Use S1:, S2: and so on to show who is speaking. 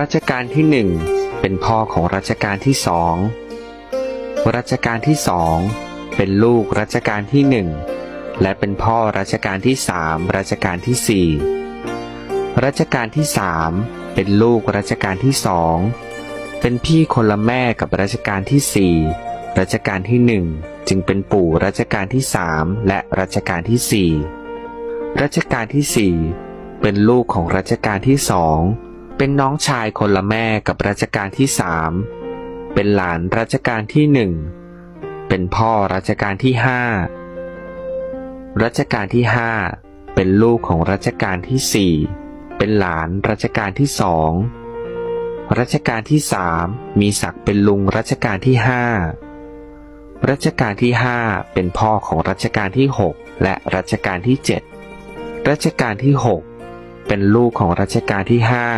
S1: รัชกาลที่หนึ่งเป็นพ่อของรัชกาลที่สองรัชกาลที่สองเป็นลูกรัชกาลที่หนึ่งและเป็นพ่อรัชกาลที่สามรัชกาลที่สี่รัชกาลที่สามเป็นลูกรัชกาลที่สองเป็นพี่คนละแม่กับรัชกาลที่สี่รัชกาลที่หนึ่งจึงเป็นปู่รัชกาลที่สามและรัชกาลที่สี่รัชกาลที่สี่เป็นลูกของรัชกาลที่สอง เป็นน้องชายคนละแม่กับรัชกาลที่สามเป็นหลานรัชกาลที่หนึ่งเป็นพ่อรัชกาลที่ห้ารัชกาลที่ห้าเป็นลูกของรัชกาลที่สี่เป็นหลานรัชกาลที่สองรัชกาลที่สามมีศักดิ์เป็นลุงรัชกาลที่ห้ารัชกาลที่ห้าเป็นพ่อของรัชกาลที่หกและรัชกาลที่เจ็ดรัชกาลที่หกเป็นลูกของรัชกาลที่ห้า